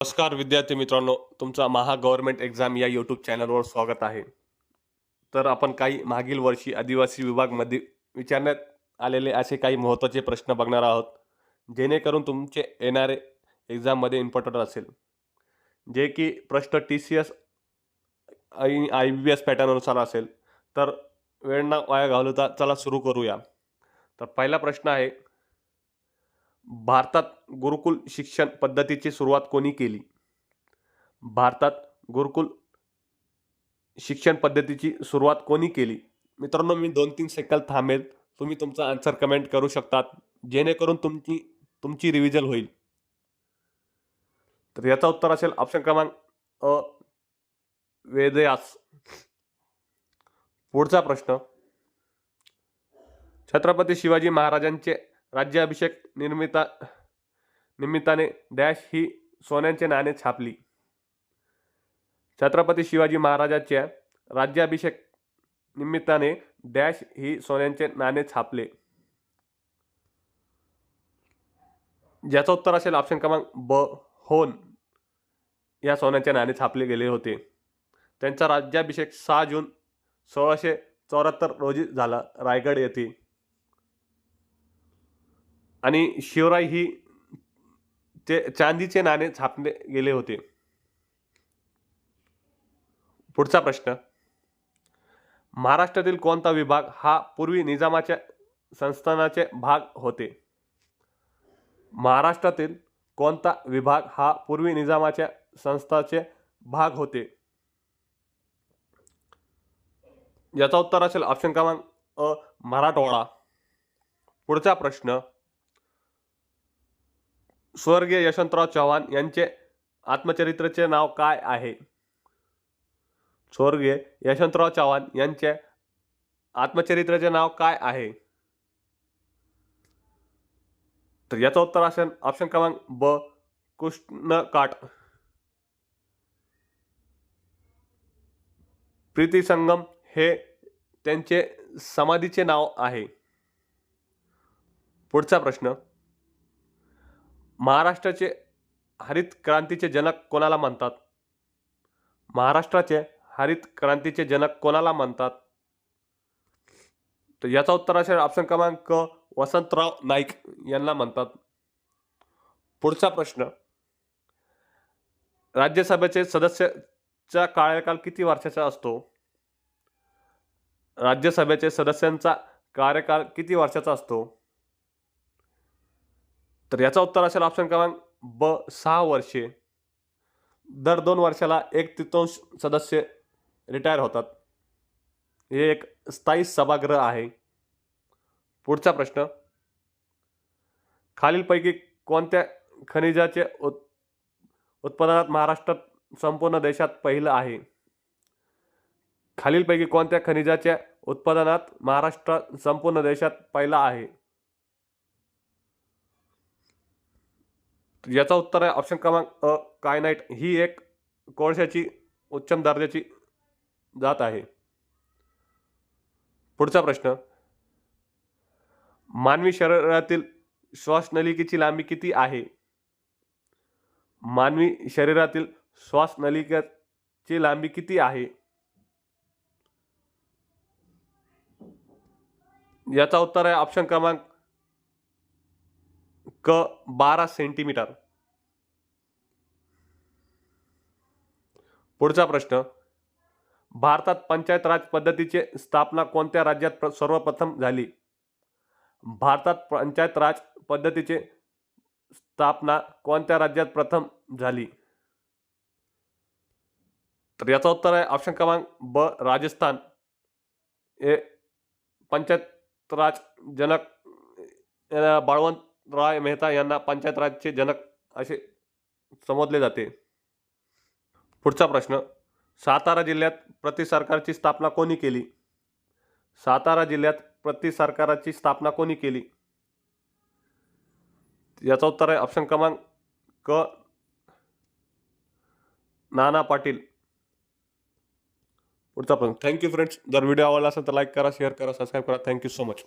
नमस्कार विद्यार्थी मित्रांनो तुमचा महा गव्हर्नमेंट एक्झाम या यूट्यूब चॅनलवर स्वागत आहे. तर आपण काही मागील वर्षी आदिवासी विभागमध्ये विचारण्यात आलेले असे काही महत्त्वाचे प्रश्न बघणार आहोत जेणेकरून तुमचे येणारे एक्झाममध्ये इम्पॉर्टंट असेल. जे की प्रश्न T C S I B S पॅटर्ननुसार असेल. तर वेळ ना वाया घालवता चला सुरू करूया. तर पहिला प्रश्न आहे भारतात गुरुकुल शिक्षण पद्धतीची सुरुवात कोणी केली? भारतात गुरुकुल शिक्षण पद्धतीची सुरुवात कोणी केली? मित्रांनो मी दोन तीन सेकंद थांबेल. तुम्ही तुमचा आन्सर कमेंट करू शकतात. जेणेकरून तुमची तुमची रिव्हिजन होईल. तर याचा उत्तर असेल ऑप्शन क्रमांक अ वेदयास. पुढचा प्रश्न. छत्रपती शिवाजी महाराजांचे राज्याभिषेक निर्मिता निमित्ताने डॅश ही सोन्याचे नाणे छापली. छत्रपती शिवाजी महाराजांच्या राज्याभिषेक निमित्ताने डॅश ही सोन्यांचे नाणे छापले. ज्याचं उत्तर असेल ऑप्शन क्रमांक ब होन. या सोन्याचे नाणे छापले गेले होते. त्यांचा राज्याभिषेक सहा जून सोळाशे चौऱ्याहत्तर रोजी झाला रायगड येथे. आणि शिवराय ही ते चांदीचे नाणे छापले गेले होते. पुढचा प्रश्न. महाराष्ट्रातील कोणता विभाग हा पूर्वी निजामाच्या संस्थानाचे भाग होते? महाराष्ट्रातील कोणता विभाग हा पूर्वी निजामाच्या संस्थाचे भाग होते? याचा उत्तर असेल ऑप्शन क्रमांक अ मराठवाडा. पुढचा प्रश्न. स्वर्गीय यशवंतराव चव्हाण यांचे आत्मचरित्राचे नाव काय आहे? स्वर्गीय यशवंतराव चव्हाण यांचे आत्मचरित्राचे नाव काय आहे? तर याचं उत्तर असेल ऑप्शन क्रमांक ब कृष्णकाठ प्रीती संगम हे त्यांचे समाधीचे नाव आहे. पुढचा प्रश्न महाराष्ट्राचे हरित क्रांतीचे जनक कोणाला म्हणतात? महाराष्ट्राचे हरित क्रांतीचे जनक कोणाला म्हणतात? तर याचा उत्तर असेल ऑप्शन क्रमांक वसंतराव नाईक यांना म्हणतात. पुढचा प्रश्न. राज्यसभेचे सदस्याचा कार्यकाल किती वर्षाचा असतो? राज्यसभेचे सदस्यांचा कार्यकाल किती वर्षाचा असतो? तर याचा उत्तर असेल ऑप्शन क्रमांक ब सहा वर्षे. दर दोन वर्षाला एक तृतीयांश सदस्य रिटायर होतात. हे एक स्थायी सभागृह आहे. पुढचा प्रश्न. खालीलपैकी कोणत्या खनिजाचे उत् उत्पादनात महाराष्ट्रात संपूर्ण देशात पहिलं आहे? खालीलपैकी कोणत्या खनिजाच्या उत्पादनात महाराष्ट्र संपूर्ण देशात पहिला आहे? याचा उत्तर आहे ऑप्शन क्रमांक अ कायनाईट ही एक कोळशाची उच्चम दर्जाची जात आहे. पुढचा प्रश्न. मानवी शरीरातील श्वासनलिकेची लांबी किती आहे? मानवी शरीरातील श्वासनलिकेची लांबी किती आहे? याचा उत्तर आहे ऑप्शन क्रमांक क बारा सेंटीमीटर. पुढचा प्रश्न. भारतात पंचायत राज पद्धतीची स्थापना कोणत्या राज्यात प्र- सर्वप्रथम झाली? भारतात पंचायत राज पद्धतीची स्थापना कोणत्या राज्यात प्रथम झाली? तर याचं उत्तर आहे ऑप्शन क्रमांक ब राजस्थान. हे पंचायत राज जनक अ, बाळवंत राय मेहता यांना पंचायत राजचे जनक असे संबोधले जाते. पुढचा प्रश्न सातारा जिल्ह्यात प्रति सरकारची स्थापना कोणी केली? सातारा जिल्ह्यात प्रति सरकाराची स्थापना कोणी केली? याचं उत्तर आहे ऑप्शन क्रमांक क. नाना पाटील. पुढचा प्रश्न. थँक्यू फ्रेंड्स जर व्हिडिओ आवडला असेल तर लाईक करा शेअर करा सबस्क्राईब करा. Thank you so much